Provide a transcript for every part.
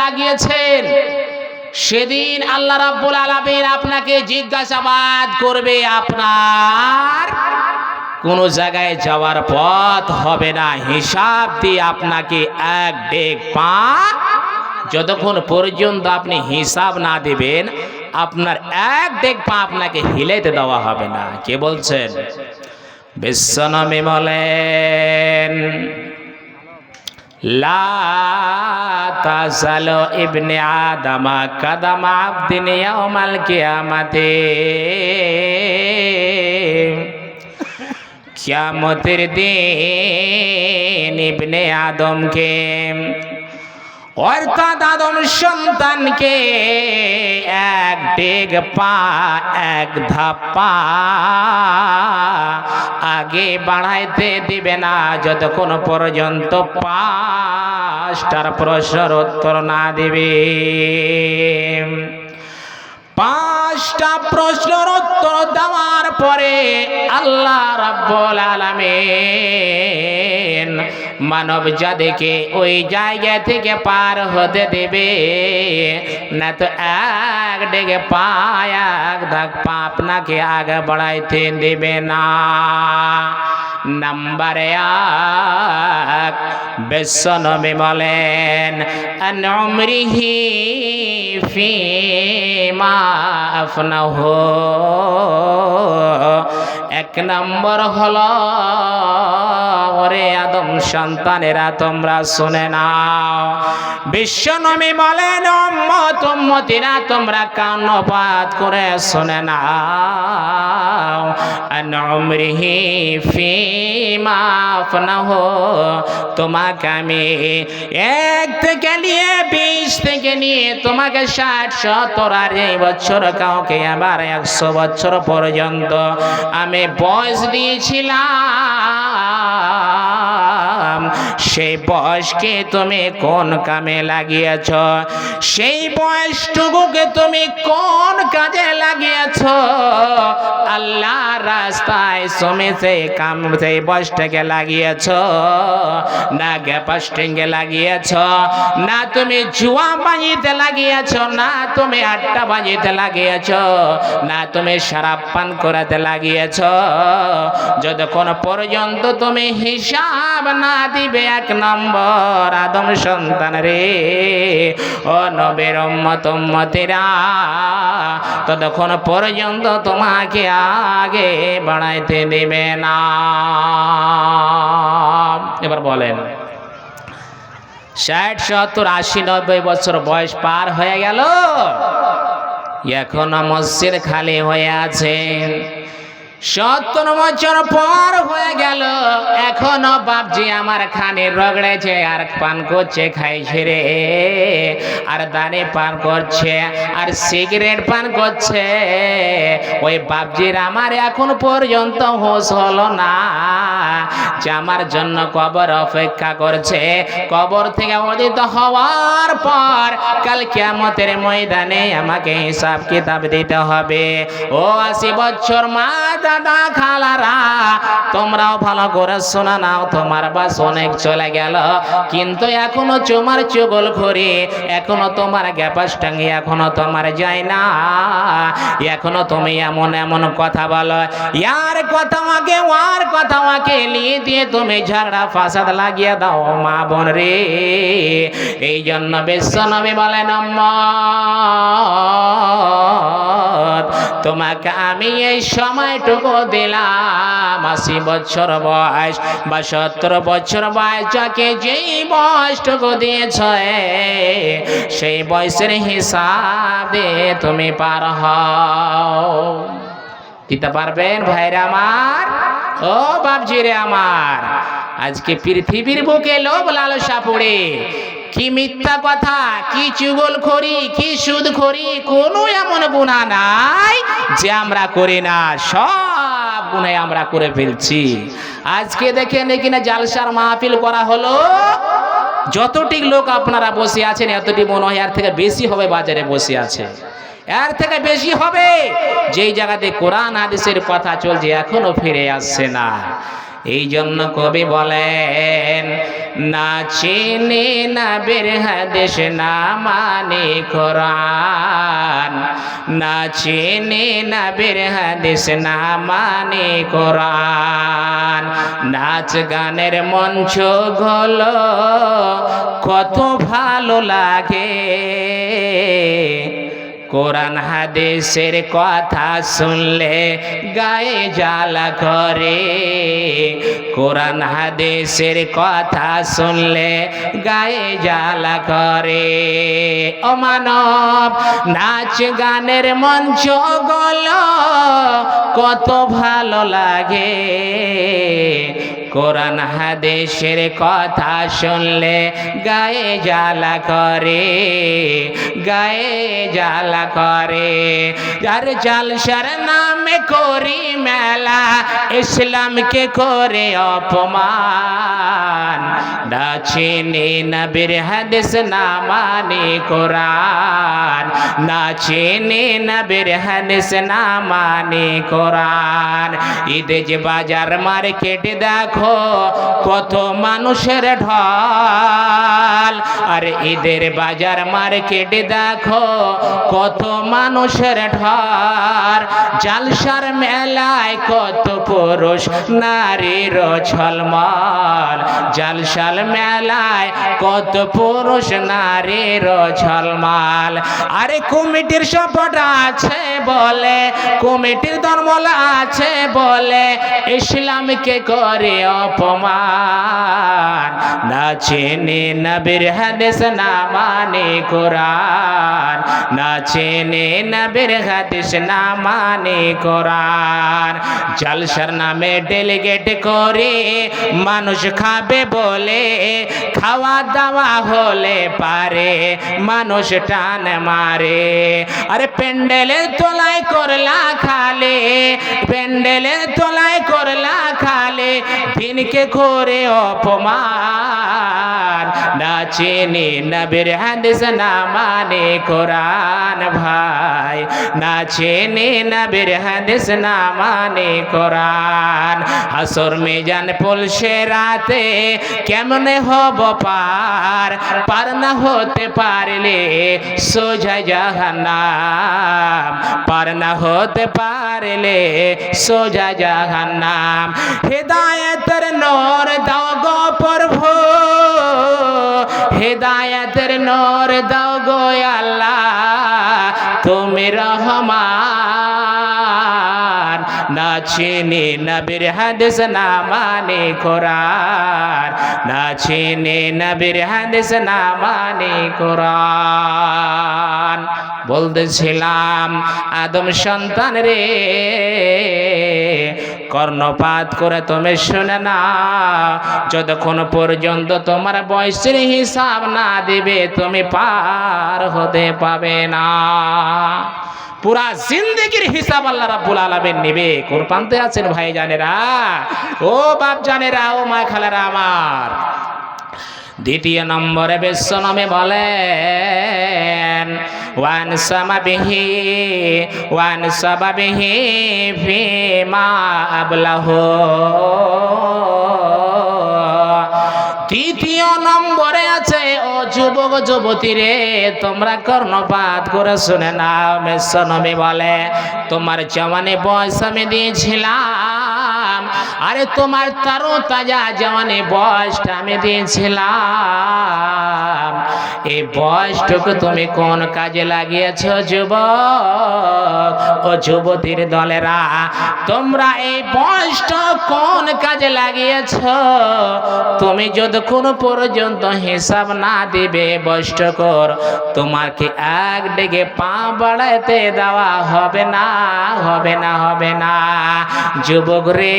লাগিয়েছেন। সেদিন আল্লাহ রাব্বুল আলামিন আপনাকে জিজ্ঞাসাবাদ করবে, আপনার কোন জায়গায় যাওয়ার পথ হবে না। হিসাব দিয়ে আপনাকে এক ডেক পা যতক্ষণ পর্যন্ত আপনি হিসাব না দিবেন, আপনার এক ডেক পা আপনাকে হিলাইতে দেওয়া হবে না। কে বলছেন? বিশ্বনবী বলেন লা তাজালু ইবনে আদামা কাদামা আবদিন ইয়াউমাল কিয়ামাতে। কিয়ামতের দিন ইবনে আদমকে অর্থাৎ আদম সন্তানকে এক ডেগ পা, এক ধাপ্পা আগে বাড়াইতে দিবে না যতক্ষণ পর্যন্ত পাঁচটার প্রশ্নের উত্তর না দিবে। পাঁচটা প্রশ্নের উত্তর দেওয়ার পরে আল্লাহ রাব্বুল আলামিন মানব জাতিকে ওই জায়গা থেকে পার হতে দেবে। না তো এক ডেগে পা এক ধাক পা আপনাকে আগে বাড়াইতে দেবে না। নাম্বারে এক, বিশ্বনবী বলেন আনমরিহি ফিমা আফনাহু। এক নম্বর হল, ওরে আদম সন্তানেরা, তোমরা শুনে নাও। বিশ্বনবী বলেন উম্মতিরা, তোমরা কান্নপাত করে শুনে নাও। আনমরিহি ফিমা আফনাহু, তোমাকে আমি এক থেকে নিয়ে বিশ থেকে নিয়ে তোমাকে ষাট, সত্তর আর এই বছর কাউকে আবার একশো বছর পর্যন্ত আমি বয়স দিয়েছিলাম। সেই বয়সকে তুমি কোন কামে লাগিয়েছ? সেই বয়সটুকুকে তুমি কোন কাজে লাগিয়েছ? আল্লাহ রাস্তায় তুমি সেই কাম, সেই বয়সটাকে লাগিয়েছ? না গ্যাপাস্টিংয়ে লাগিয়েছ? না তুমি জুয়া বাজিতে লাগিয়েছ? না তুমি আড্ডা বাজিতে লাগিয়েছ? না তুমি সারাপ পান করাতে লাগিয়েছ? যতক্ষণ পর্যন্ত তুমি হিসাব না দিবে এক নম্বর আদম সন্তান রে। ও নবের মতমতিরা ততক্ষণ পর্যন্ত তোমাকে আগে বাড়াইতে দেবে না। এবার বলেন, ষাট, সত্তর, আশি, নব্বই বছর বয়স পার হয়ে গেল, এখনও মসজিদ খালি হয়ে আছে। সত্তর বছর পর হয়ে গেল। এখনও বাপজি আমার খানে রগড়েছে, আর পান করছে, খাইছে রে। আর দানে পান করছে, আর সিগারেট পান করছে। ওই বাপজির আমার এখন পর্যন্ত হোশ হলো না। যে আমার জন্য কবর অপেক্ষা করছে। কবর থেকে উদিত হওয়ার পর কাল কিয়ামতের ময়দানে আমাকে হিসাব কিতাব দিতে হবে। ও আশি বছর মা দাদা খালারা তোমরাও ভালো করে শোনা নাও তোমার বাস অনেক চলে গেল। কিন্তু এখনও চুমার চুগল ঘুরে এখনও তোমার গ্যাপাস টাঙ্গি এখনও তোমার যায় না। এখনও তুমি এমন এমন কথা বলো ইয়ার কথা আমাকে ওয়ার কথা আমাকে নিয়ে দিয়ে তুমি ঝগড়া ফাসাদ লাগিয়ে দাও মা বোন রে। এই জন্য বিশ্ব নবী বলেন উম্মত, তোমাকে আমি এই সময়টুকু দিলাম, আশি বছর বয়স বা সত্তর বছর বয়স, যাকে যেই বয়সটুকু দিয়েছ সেই বয়সের হিসাব তুমি পার হও। দিতে পারবেন ভাইরা আমার? ও বাপজিরে আমার, আজকে পৃথিবীর বুকে লোভ লালসা পড়ে কি মিথ্যা কথা? কি চুগল খড়ি? কি সুদ খড়ি? কোনো এমন গুণা নাই যে আমরা করি না। সব গুণাই আমরা করে ফেলছি। আজকে দেখেন কিনা জালসার মাহফিল করা হলো। যতটি লোক আপনারা বসে আছেন, এতটি মনে হয় এর থেকে বেশি হবে, বাজারে বসে আছে। এর থেকে বেশি হবে। যেই জায়গাতে কোরআন, হাদিসের কথা চলছে, এখনও ফিরে আসছে না। এই জন্য কবি বলেন না চিনে, না বের হাদিস, না মানে কোরআন। না চিনে, না বের হাদিস, না মানে কোরআন। নাচ গানের মঞ্চ গলো, কত ভালো লাগে। কোরআন হাদিসের কথা শুনলে গায়ে জ্বালা করে। কোরআন হাদিসের কথা শুনলে গায়ে জ্বালা করে। ও মানব, নাচ গানের মঞ্চ গল, কত ভালো লাগে। কোরআন হাদিসের কথা শুনলে গায়ে জ্বালা করে, গায়ে জ্বালা করে। যার জালসার নামে করি মেলা, ইসলামকে করে অপমান। না চিনি নবীর হাদিস, না মানে কোরআন। না চিনি নবীর হাদিস, না মানে কোরআন। ঈদে যে বাজার মার্কেট দেখো কত মানুষের ঢল। আর ঈদের বাজার মার্কেট দেখো, কত মানুষের ঢল। জালসার মেলায় কত পুরুষ নারীর ছলমল জালসাল মেলায় কত পুরুষ নারীর ছলমাল আরে কমিটির সপোর্ট আছে বলে কমিটির ধর্মল আছে বলে, ইসলামকে করে অপমান। না চেনে নবীর হাদিস না মানে কোরআন। না চেনে নবীর হাদিস না মানে কোরআন। জালসার নামে ডেলিগেট করে, মানুষ খাবে বলে, খাওয়া দাওয়া হলে পারে, মানুষ টান মারে। আরে প্যান্ডেলের তোলায় করলা খালে প্যান্ডেলের তোলায় করলা খালে দিনকে করে অপমান। না চেনে নবীর হাদিস, না মানে কোরআন ভাই। না চেনে নবীর হাদিস, না মানে কোরআন। হাসর মেজান পুলসে রাতে কেমনে হব পার? পার না হতে পারলে সোজা জাহান্নাম। পার না হতে পারলে সোজা জাহান্নাম হেদায়েতের নূর দাও গো প্রভু হেদায়েতের নূর দাও গো আল্লাহ তুমি রহমান না চিনি নবীর হাদিস না মানে কোরআন না চিনি নবীর হাদিস না মানে কোরআন বলতেছিলাম, আদম সন্তান রে, কর্ণপাত করে তুমি শুনে না যতক্ষণ পর্যন্ত তোমার বয়সের হিসাব না দিবে, তুমি পার হতে পাবে না। পুরা জিন্দগির হিসাব আল্লাহ রাব্বুল আলামিন নেবে। কোরবানতে আছেন ভাই জানেরা ও বাপ জানেরা ও মা খালারা আমার। দ্বিতীয় নম্বরে বিশ্বনমে বলেন ওয়ান সামাবিহি, ওয়ান সাবাবিহি ফিমা আবলাহ। তৃতীয় নম্বরে আছে, ও যুবক যুবতী রে তোমরা কর্ণপাত করে শুনে নাও মেসনমি বলে, তোমার জমানে বয়স আমি দিয়েছিলাম। আরে তোমার তারো তাজা জওয়ানে বয়সটা আমি দিয়েছিলাম। এই বয়সটুকু তুমি কোন কাজে লাগিয়েছ, যুবক? ও যুবতীর দলেরা, তোমরা এই বয়সটা কোন কাজে লাগিয়েছ? তুমি যদি কোনো পর্যন্ত হিসাব না দিবে বৈষ্ঠকর তোমাকে এক ডেকে পা বাড়াইতে দেওয়া হবে না হবে না হবে না। যুবক রে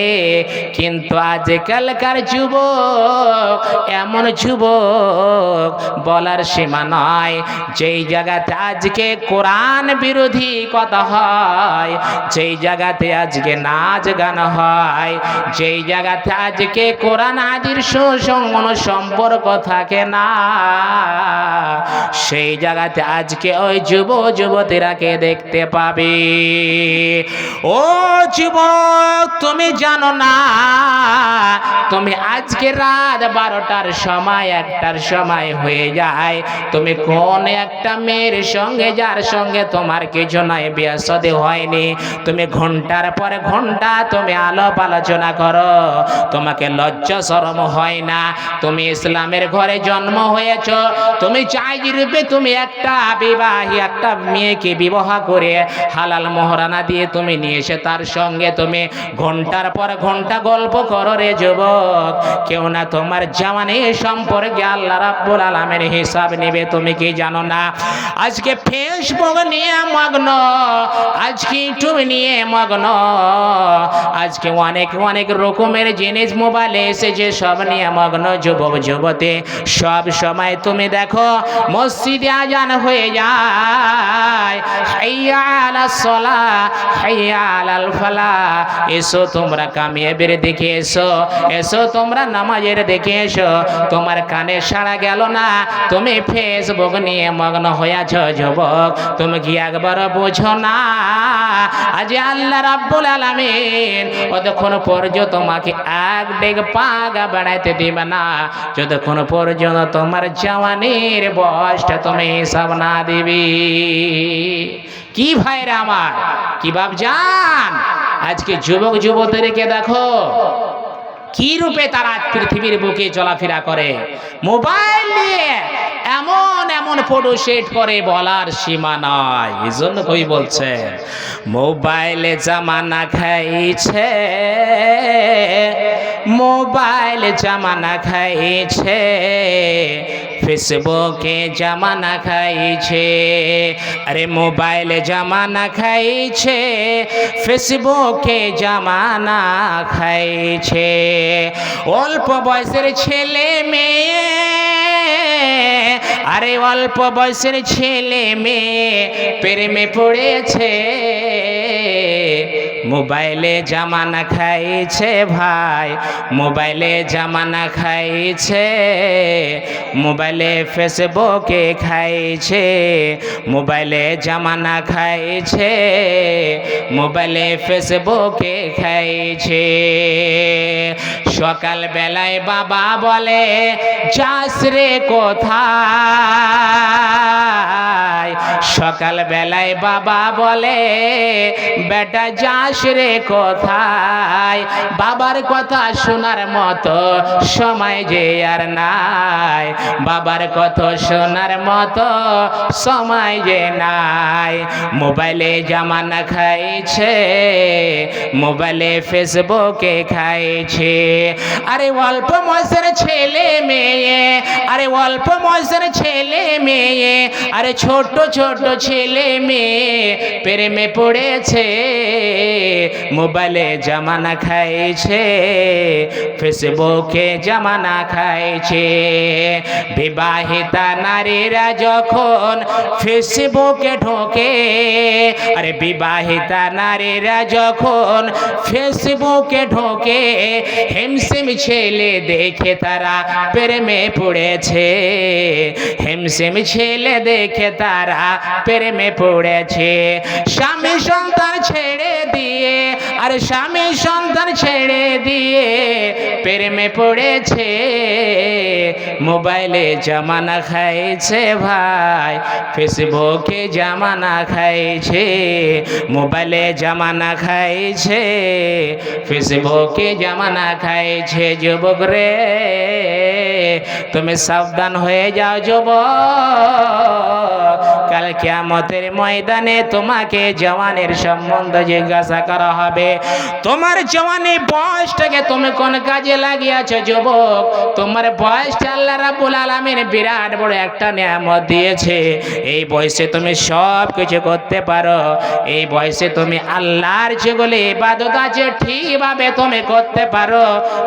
কিন্তু আজকালকার যুবক, এমন যুবক বলার সীমা নয়। যেই জায়গাতে আজকে কোরআন বিরোধী কথা হয়, যেই জায়গাতে আজকে নাচ গান হয়, যেই জায়গাতে আজকে কোরআন আদির সুসংগন সম্পর্ক থাকে না, সেই জায়গাতে আজকে ওই যুব যুবতীরাকে দেখতে পাবে? ও যুবক, তুমি জানো না তুমি আজকে রাত বারোটার সময়, একটার সময় হয়ে যায়। তুমি কোন একটা মেয়ের সঙ্গে, যার সঙ্গে তোমার কিছু নয় বিয়াসদে হয়নি। তুমি ঘণ্টার পরে ঘণ্টা তুমি আলাপ আলোচনা করো। তোমাকে লজ্জা, শরম হয় না। তুমি ইসলামের ঘরে জন্ম হয়েছ। তুমি চাই রূপে তুমি একটা বিবাহী, একটা মেয়েকে বিবাহ করে হালাল মোহরানা দিয়ে তুমি নিয়ে এসে তার সঙ্গে তুমি ঘণ্টার পর ঘণ্টা গল্প করো রে যুবক। কেউ না তোমার জামানে সম্পর্কে আল্লাহ রাব্বুল আলামিন হিসাব নেবে, তুমি কি জানো না? আজকে ফেসবুক নিয়ে মগ্ন। আজকে ইউটিউব নিয়ে মগ্ন। আজকে অনেক অনেক রকমের জিনিস মোবাইলে এসেছে, সব নিয়ে মগ্ন যুবক, যুবতী। সব সময় তুমি দেখো, মসজিদে আজান হয়ে যায়। হাইয়া আলাস সালাহ হাইয়া আলাল ফালাহ এসো তোমরা কামিয়াবের দিকে এসো এসো তোমরা নামাজের দিকে এসো। তোমার কানে সাড়া গেল না, তুমি ফেসবুক নিয়ে মগ্ন হয়েছ যুবক। তুমি কি একবার বোঝো না? আজ আল্লাহ রাব্বুল আলামিন অতক্ষণ পর্যন্ত তোমাকে এক ডেগ পাগা বেড়াইতে দিবে না, যতক্ষণ পর্যন্ত তোমার জওয়ানির বয়সটা তুমি হিসাব না দিবি। কি ভাইরা আমার, কি বাপ জান, আজকে যুবক যুবতীদেরকে দেখো, কি রূপে তারা পৃথিবীর বুকে চলাফেরা করে। মোবাইল নিয়ে এমন এমন ফটো সেট করে বলার সীমা নয় এই জন্য কই বলছে মোবাইলে জামানা খাইছে, মোবাইল জামানা খাইছে, ফেসবুকে জামানা খাইছে, আরে মোবাইলে জামানা খাইছে, ফেসবুকে জামানা খাইছে। অল্প বয়সের ছেলে মেয়ে আরে অল্প বয়সের ছেলে মেয়ে প্রেমে পড়েছে। মোবাইলে জামানা খাইছে ভাই, মোবাইলে জামানা খাইছে, মোবাইলে ফেসবুকে খাইছে, মোবাইলে জামানা খাইছে, মোবাইলে ফেসবুকে খাইছে। সকাল বেলায় বাবা বলে, যাস রে কোথায়? সকাল বেলায় বাবা বলে, বেটা, যাস রে কোথায়? বাবার কথা শোনার মতো সময় যে আর নাই। বাবার কথা শোনার মতো সময় যে নাই। মোবাইলে জামানা খাইছে, মোবাইলে ফেসবুকে খাইছে। আরে অল্প বয়সের ছেলে মেয়ে, আরে অল্প বয়সের ছেলে মেয়ে, আরে ছোট ছোট ছোট ছেলে মেয়ে প্রেমে পড়েছে, মোবাইলে জামানা খাইছে, ফেসবুকে জামানা খাইছে। বিবাহিতা নারীরা যখন ফেসবুকে ঢোকে, আরে বিবাহিতা নারীরা যখন ফেসবুকে ঢোকে, হেমসেম ছেলে দেখে তারা প্রেমে পড়েছে। হেমসেম ছেলে দেখে তারা প্রেমে পড়েছে। স্বামী সন্তান ছেড়ে দিয়ে, আর স্বামী সন্তান ছেড়ে দিয়ে প্রেমে পড়েছে। মোবাইলে জামানা খাইছে ভাই, ফেসবুকে জামানা খাইছে, মোবাইলে জামানা খাইছে, ফেসবুকে জামানা খাইছে যুবক রে। তুমি সাবধান হয়ে যাও যুবক কাল কিয়ামতের ময়দানে তোমাকে জওয়ানের সম্বন্ধ জিজ্ঞাসা করা হবে। তোমার জওয়ানি বয়সটাকে তুমি কোন কাজে লাগিয়েছো, যুবক? তোমার বয়সটা আল্লাহ রাব্বুল আলামিন বিরাট বড় একটা নিয়ামত দিয়েছে। এই বয়সে তুমি সব কিছু করতে পারো। এই বয়সে তুমি আল্লাহর যেগুলো ইবাদত আছে, ঠিকভাবে তুমি করতে পারো।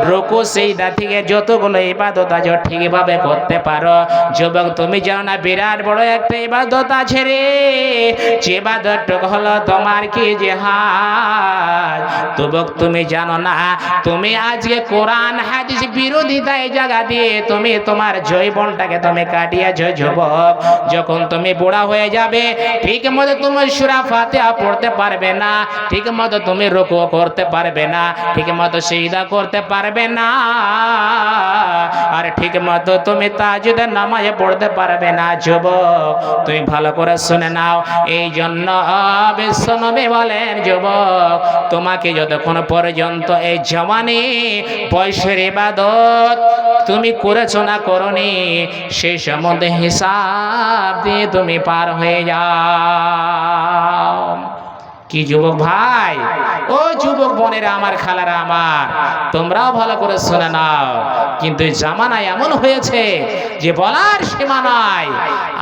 রুকু সেইদা থেকে যতগুলো ইবাদত আছে, ঠিকভাবে করতে পারো। যুবক, তুমি জানো না, বিরাট বড় একটা ইবাদত আছে রে। যে বাদরটুক হলো তোমার কি জেহাদ? তবুক তুমি জানো না, তুমি আজকে কোরআন, হাদিস বিরোধিতায় জায়গা দিয়ে তুমি তোমার জৈবনটাকে তুমি কাটিয়েছো, যুবক। যখন তুমি বুড়া হয়ে যাবে, ঠিক মতো তুমি সুরা ফাতিহা পড়তে পারবে না, ঠিক মতো তুমি রুকু করতে পারবে না, ঠিক মতো সিজদা করতে পারবে না। আর ঠিক মতো তুমি তাজুদের নামাজে পড়তে পারবে না, যুবক। তুমি ভালো করে শুনে নাও। এই জন্য বিশ্বনবী বলেন, যুবক, তোমাকে যতক্ষণ পর্যন্ত এই জমানি পয়সার ইবাদত তুমি করেছ না করনি সেই সম্বন্ধে হিসাব দিয়ে তুমি পার হয়ে যাও। কি যুবক ভাই? ও যুবক বোনেরা, আমার খালারা আমার, তোমরাও ভালো করে শুনে নাও। কিন্তু জামানায় এমন হয়েছে যে বলার সীমা নাই।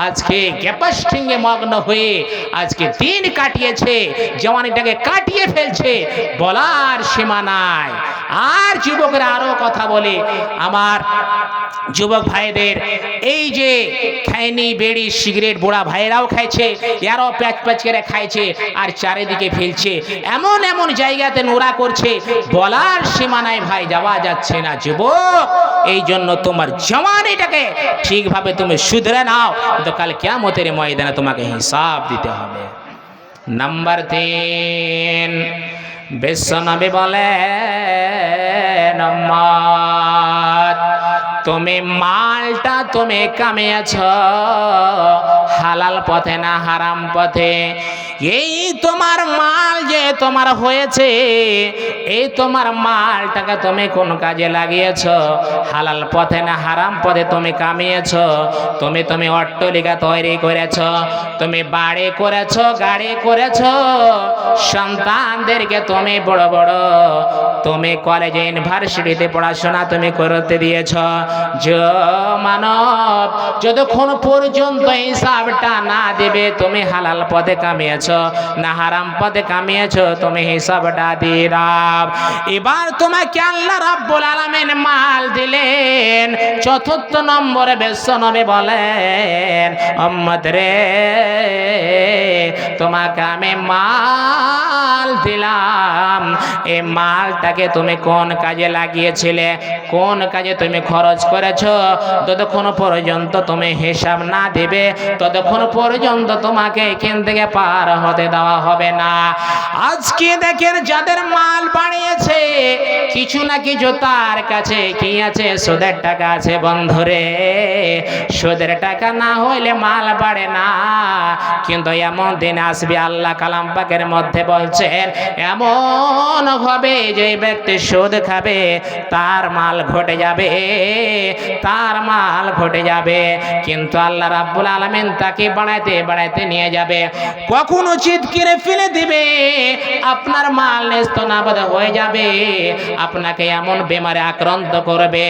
আজকে ক্যাপাস্টিংয়ে মগ্ন হয়ে আজকে দিন কাটিয়েছে, জওয়ানিটাকে কাটিয়ে ফেলছে, বলার সীমা নাই। আর যুবকরা আরও কথা বলে। আমার যুবক ভাইদের, এই যে খাইনি বেড়ি সিগারেট বুড়া ভাইরাও খাইছে, এরাও প্যাচ প্যাচ করে খাইছে আর চারিদিকে ফেলছে। এমন এমন জায়গাতে নোরা করছে, বলার সীমানায় ভাই যাওয়া যাচ্ছে না যুবক। এই জন্য তোমার জওয়ানিটাকে ঠিকভাবে তুমি শুধরে নাও। তো কাল কেমতের ময়দানে তোমাকে হিসাব দিতে হবে। নাম্বার তিন বিশ্বনবী বলে তুমি মালটা তুমি কামিয়েছ হালাল পথে না হারাম পথে? এই তোমার মাল যে তোমার হয়েছে, এই তোমার মালটাকে তুমি কোন কাজে লাগিয়েছ? হালাল পথে না হারাম পথে তুমি কামিয়েছ? তুমি তুমি অট্টলিকা তৈরি করেছ, তুমি বাড়ি করেছ, গাড়ি করেছ, সন্তানদেরকে তুমি বড় বড়, তুমি কলেজে ইউনিভার্সিটিতে পড়াশোনা তুমি করতে দিয়েছ। যে মানব, যতক্ষণ পর্যন্ত হিসাবটা না দেবে, তুমি হালাল পথে কামিয়েছ, না হারাম পথে কামিয়েছ, তুমি হিসাবটা দিয়ে দাও এবার তোমাকে আল্লাহ রাব্বুল আলামিন মাল দিলেন। চতুর্থ নম্বরে বেশ্বনবী বলেন অম্মদ রে, তোমাকে আমি মাল দিলাম। এই মালটাকে তুমি কোন কাজে লাগিয়েছিলে? কোন কাজে তুমি খরচ করেছ? ততক্ষণ পর্যন্ত তুমি হিসাব না দিবে ততক্ষণ পর্যন্ত তোমাকে এখান থেকে পার হতে দেওয়া হবে না, আজকে দেখেন যাদের মাল বাড়িয়েছে কিছু না কিছু তার কাছে কি আছে? সুদের টাকা আছে বন্ধুরে। সুদের টাকা না হইলে মাল বাড়ে না। কিন্তু এমন দিন আসবে, আল্লাহ কালাম পাকের মধ্যে বলছেন, এমন হবে যে ব্যক্তি সুদ খাবে, তার মাল ঘটে যাবে, তার মাল ঘটে যাবে। কিন্তু আল্লাহ রাব্বুল আলামিন তাকে বাড়াইতে বাড়াইতে নিয়ে যাবে। কখনো চিৎকিরে ফেলে দিবে। আপনার মাল নেস্তনাবাদ হয়ে যাবে। আপনাকে এমন বেমারে আক্রান্ত করবে।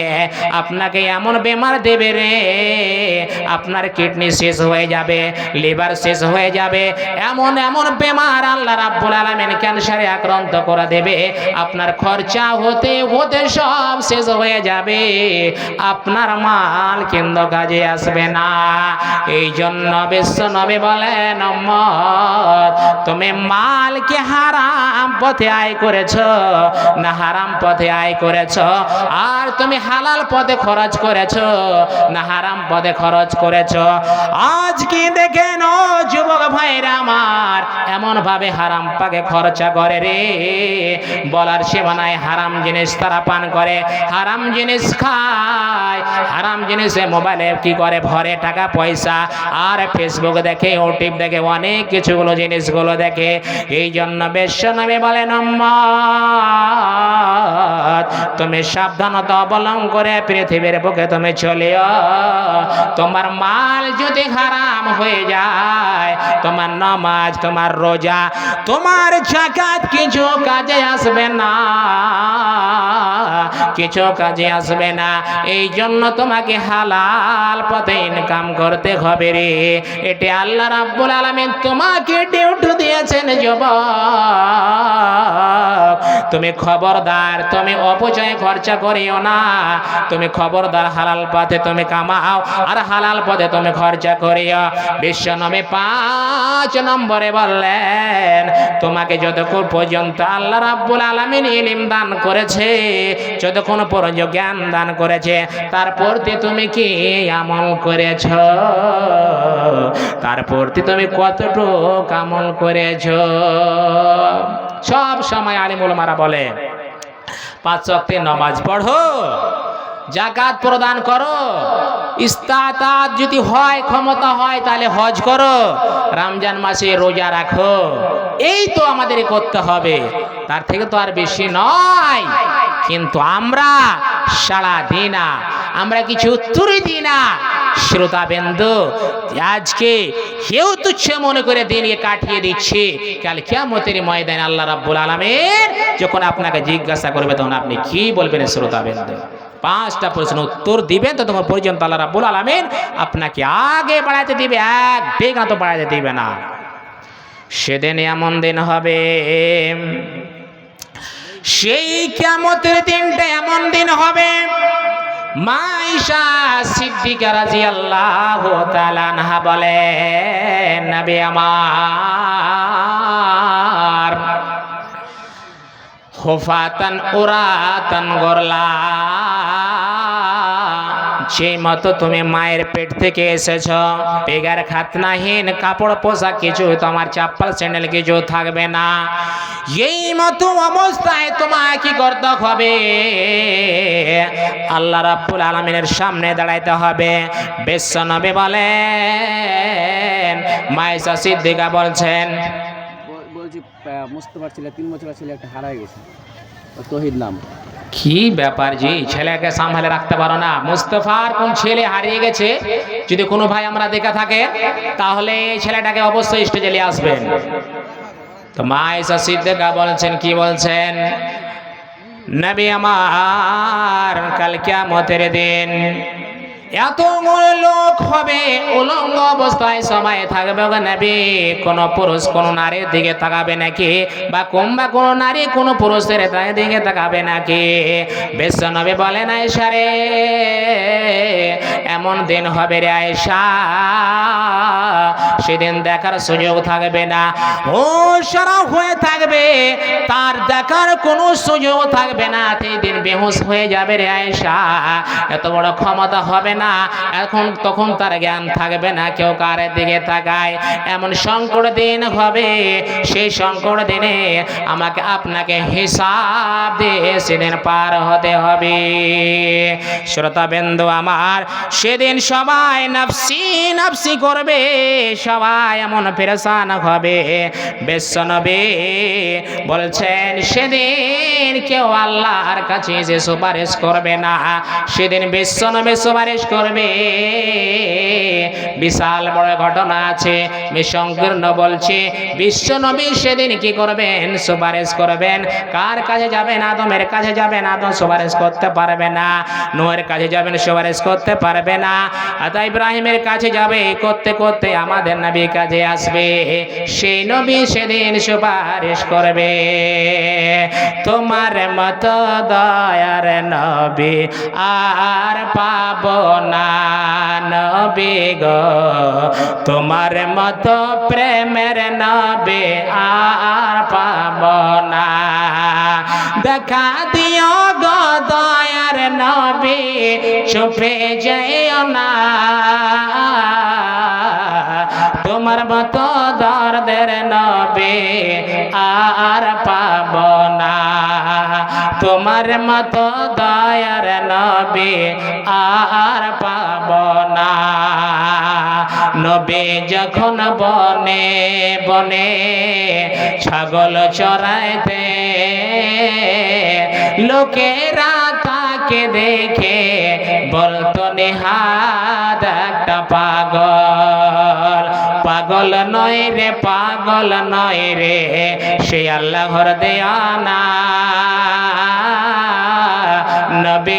আপনাকে এমন বেমার দেবে রে। আপনার কিডনি শেষ হয়ে যাবে, লিভার শেষ হয়ে যাবে। এমন এমন বেমার আল্লাহ রাব্বুল আলামিন ক্যান্সারে আক্রান্ত করে দেবে। আপনার খরচা হতে হতে সব শেষ হয়ে যাবে। আপনার মাল কিন্তু কাজে আসবে না। এই জন্য বিশ্ব নবী বলেন তুমি তুমি মালকে হারাম পথে আয় করেছ, না হারাম পথে আয় করেছ। আর তুমি হালাল পথে খরচ করেছ, না হারাম পদে খরচ করেছ। আজ কি দেখেন যুবক ভাইরা আমার এমন ভাবে হারাম পাকে খরচা করে রে। বলার সীমানায় হারাম জিনিস তারা পান করে হারাম জিনিস খায়। হারাম জিনিসে মোবাইলে কি করে? ভরে টাকা পয়সা। আর ফেসবুক দেখে ইউটিউব দেখে অনেক কিছুগুলো জিনিসগুলো দেখে। এই জন্য বেশ্যনবী বলেন "উম্মত, তুমি সাবধানতা অবলম্বন করে পৃথিবীর বুকে তুমি চলিও। তোমার মাল যদি হারাম হয়ে যায়, তোমার নামাজ, তোমার রোজা, তোমার জাকাত কিছু কাজে আসবে না। কিছু কাজে আসবে না। এই জন্য তোমাকে হালাল পথে ইনকাম করতে হবে রে। এটি আল্লাহ রাব্বুল আলামিন তোমাকে ডিউটি দিয়েছেন, যুবক। তুমি খবরদার, তুমি অপচয় খরচা করিও না। তুমি খবরদার হালাল পথে তুমি কামাও, আর হালাল পথে তুমি খরচা করিও। বিশ্ব নবী পাঁচ নম্বরে বললেন, তোমাকে যতক্ষণ পর্যন্ত আল্লাহ রাব্বুল আলামিন ইলিম দান করেছে, যতক্ষণ পর্যন্ত জ্ঞান দান করেছে তারপর তুমি কি আমল করেছ? তারপর তুমি কতটুকু আমল করেছ? সব সময় আলিমুল মারা বলে পাঁচ ওয়াক্তে নামাজ পড়ো, জাকাত প্রদান করো, ইস্তাতাত যদি হয়, ক্ষমতা হয়, তাহলে হজ করো, রমজান মাসে রোজা রাখো, এই তো আমাদের করতে হবে, তার থেকে তো আর বেশি নয়, কিন্তু আমরা সারা দিই না আমরা কিছু উত্তরই দিই না শ্রোতা বিন্দু, আজকে কেউ তুচ্ছ মনে করে দিনকে কাটিয়ে দিচ্ছে। কাল কিয়ামতের ময়দানে আল্লাহ রাব্বুল আলামিন যখন আপনাকে জিজ্ঞাসা করবে তখন আপনি কি বলবেন শ্রোতা বিন্দু? পাঁচটা প্রশ্ন উত্তর দিবেন তো তোমার পর্যন্ত আল্লাহ রাব্বুল আলামিন আপনাকে আগে বাড়াতে দিবে, এক বেগ তো বাড়াতে দিবে না। সেদিন এমন দিন হবে, সেই কিয়ামতের দিনটা এমন দিন হবে মাইশা সিদ্দিকা রাদিয়াল্লাহু তাআলা আনহা বলেন নবী আমার হুফাতান উরাতান গরলা সেই মতো তুমি মায়ের পেট থেকে এসেছ। পেগার খাতনাহীন কাপড় পোশাক কিছু তোমার চাপ্পাল স্যান্ডেল কিছু থাকবে না। এই মতো অবস্থায় তোমায় কি করতে হবে? আল্লাহ রাব্বুল আলমিনের সামনে দাঁড়াইতে হবে। বেশ্বনবী বলেন মাইসা সিদ্দিকা বলছেন, বলছি মুস্তফার ছেলে, তিন বছরের ছেলে একটা হারাই গেছে। তহিদ কি ব্যাপার জি? ছেলেকে সামলে রাখতে পারো না। মুস্তফার কোন ছেলে হারিয়ে গেছে? যদি কোনো ভাই আমরা দেখা থাকে, তাহলে এই ছেলেটাকে অবশ্যই স্টেজে আসবেন। তো মা এসা সিদ্দিকা বলছেন, কি বলছেন? নবী আমার, কাল কিয়ামতের দিন এত লোক হবে, উলঙ্গ অবস্থায় সবাই থাকবে নবী। কোন পুরুষ, কোন নারীর দিকে তাকাবে নাকি? বা কোনবা কোন নারী কোন পুরুষের দিকে তাকাবে নাকি? বিশ্ব নবী বলেন আয়সা রে, এমন দিন হবে রে আয়সা সেদিন দেখার সুযোগ থাকবে না। ও সারা হয়ে থাকবে, তার দেখার কোনো সুযোগ থাকবে না। সেই দিন বেহুশ হয়ে যাবে রে আয়সা এত বড় ক্ষমতা হবে না। এখন তখন তার জ্ঞান থাকবে না, কেউ কারের দিকে তাকায়। এমন সংকট দিন হবে, সেই সংকট দিনে আমাকে আপনাকে হিসাব দিয়ে সেদিন পার হতে হবে। শ্রোতা বিন্দু আমার, সেদিন সবাই নাফসি নাফসি করবে, সবাই এমন পেরেশান হবে। বেশ্বনবে বলছেন, সেদিন কেউ আল্লাহর কাছে যে সুপারিশ করবে না, সেদিন বিশ্বনবে সুপারিশ করবে। বিশাল বড় ঘটনা আছে। সংকীর্ণ বলছি বিশ্বনবী সেদিন কি করবেন? সুপারিশ করবেন। কার কাছে যাবেন? আদমের কাছে যাবেন। আদম সুপারিশ করতে পারবে না। নোয়ের কাছে যাবেন, সুপারিশ করতে পারবে না। আতা ইব্রাহিমের কাছে যাবে, করতে করতে আমাদের নবী কাছে আসবে। সেই নবী সেদিন সুপারিশ করবে। তোমার মতো দয়ার নবী আর পাব না তোমার মতো প্রেমের নবী আর পাব না। দেখা দিও গো দয়ার নবী, চুপে যেও না। মতো দর্দের নবে আর পাব না। তোমার মতো দয়ার নবে আর পাব না। নবে যখন বনে বনে ছাগল চড়াইতে লোকেরা তাকে দেখে বলতো নেহাদ একটা পাগল। পাগল নয় রে পাগল নয় রে সে আল্লাহর দেয়ানা নবী